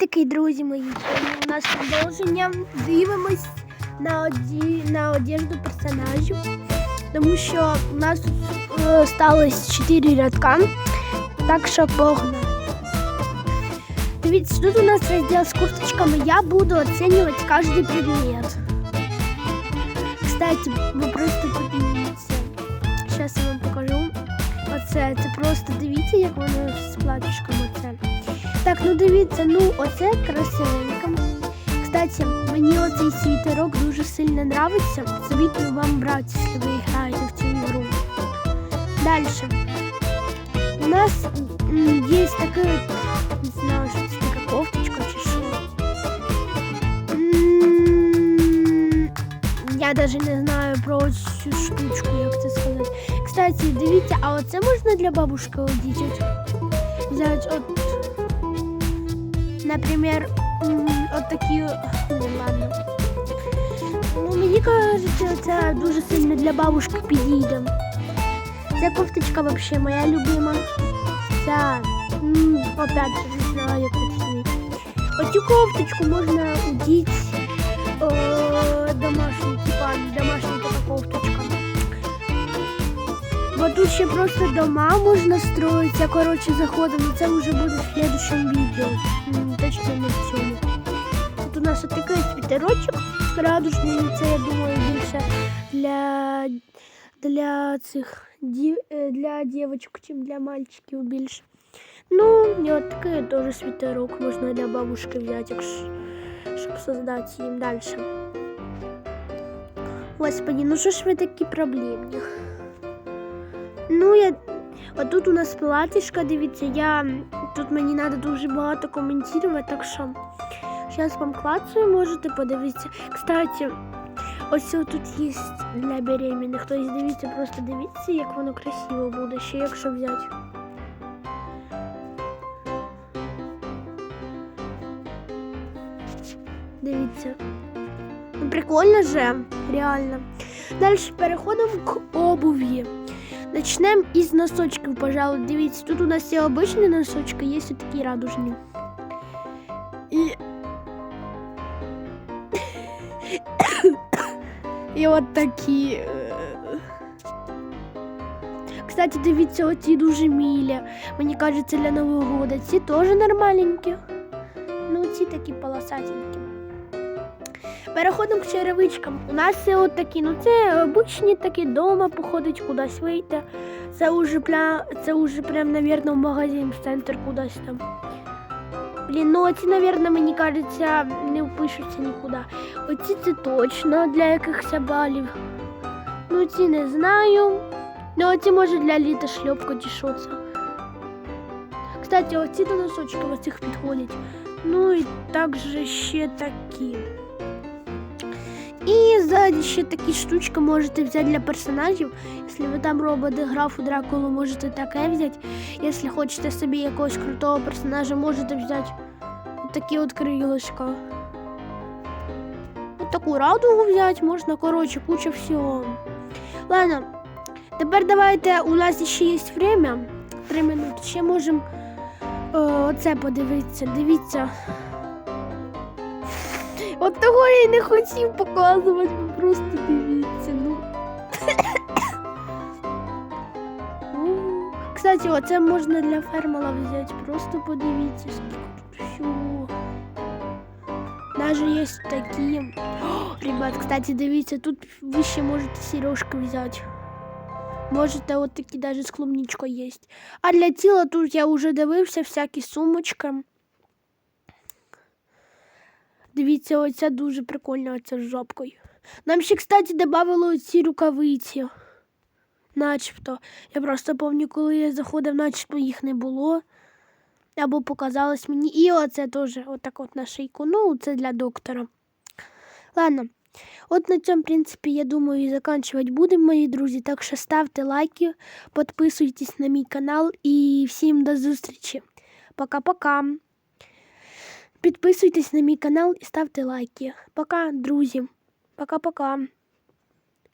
Такий, друзі мої, сьогодні у нас продовження. Дивимось на, оді... на одежду персонажів, тому що у нас тут е, сталося 4 рядка, так що погнали. Дивіться, тут у нас розділ з курточками. Я буду оцінювати кожен предмет. Кстати, ви просто подивіться. Зараз я вам покажу. Оце, це просто дивіться, як воно з платічком оце. Так, ну дивіться, ну оце красивенько. Кстати, мені оцей світерок дуже сильно нравиться. Завітую вам брати, якщо ви граєте в цю ігру. Далі. У нас м, є така, не знаю, що це така кофточка чи що. М, Я навіть не знаю про цю штучку, як це сказати. Кстати, дивіться, а оце можна для бабушки одіти? Взять от Например, м, от такі. Ну, ладно. Ну, мені кажеться, це дуже сильно для бабушки підійде. Ця кофточка вообще моя любима. Ця, м, опять же, не знаю, як оцінити. Оцю кофточку можна одіти е, домашню, типа домашня така кофточка. Бо тут ще просто дома можна строїтися. Коротше, заходимо. Це вже буде в следующем відео. М, Точно не в цьому. Тут у нас отакий світерочок радужний. Це, я думаю, більше для, для цих дів, е, для дівчаток, чим для мальчиків більше. Ну, і от такий теж світерок можна для бабушки взяти, якщо, щоб создати їм далі. Господи, ну що ж ви такі проблемні? Ну. Отут у нас платічка, дивіться, я тут мені треба дуже багато коментувати, так що зараз вам клацаю, можете подивитися. Кстати, ось тут є для беременних. Тобто дивіться, просто дивіться, як воно красиво буде, ще якщо взяти. Дивіться. Ну, прикольно же, реально. Далі переходимо к обуві. Начнемо із носочків, пожалуй. Дивіться, тут у нас є обичні носочки, є ось такі радужні. І... І от такі. е. Кстати, дивіться, оці дуже мілі. Мені кажеться, для Нового года. Ці теж нормаленькі. Ну, ці такі полосатенькі. Переходимо к черевичкам. У нас є от такі, ну це обичні такі дома походить, кудись вийти. Це уже прям, це уже прям, навірно, в магазин, в центр кудись там. Блін, ну оці, навірно, мені кажеться, не впишуться нікуди. Оці це точно для якихось балів. Ну ці не знаю. Ну оці може для літа шльопка чи це. Кстати, оці до носочки оцих підходять. Ну і також ще такі. І ззаді ще такі штучки можете взяти для персонажів. Якщо ви там робите графу Дракулу, можете таке взяти. Якщо хочете собі якогось крутого персонажа, можете взяти такі от крилишка. От таку радугу взяти, можна, коротше, куча всього. Ладно, тепер давайте, у нас ще є время. Три минути. Ще можемо е, оце подивитися. Дивіться. От того я й не хотів показувати, ви просто дивіться, ну. Ну, Кстати, оце можна для фермала взяти. Просто подивіться, скільки тут всього. Даже є такі. О, ребят, кстати, дивіться, тут ви ще можете сережки взяти. Можете от такі даже з клубничкою є. А для тіла тут я вже дивився всякі сумочки. Дивіться, оця дуже прикольна оця з жопкою. Нам ще, кстати, додали ці рукавиці. Начебто. Я просто пам'ятаю, коли я заходив, начебто їх не було. Або показалось мені. І оце теж отак от на шийку. Ну, це для доктора. Ладно. От на цьому, в принципі, я думаю, і закінчувати будемо, мої друзі. Так що ставте лайки, підписуйтесь на мій канал і всім до зустрічі. Пока-пока. Підписуйтесь на мій канал і ставте лайки. Пока, друзі. Пока-пока.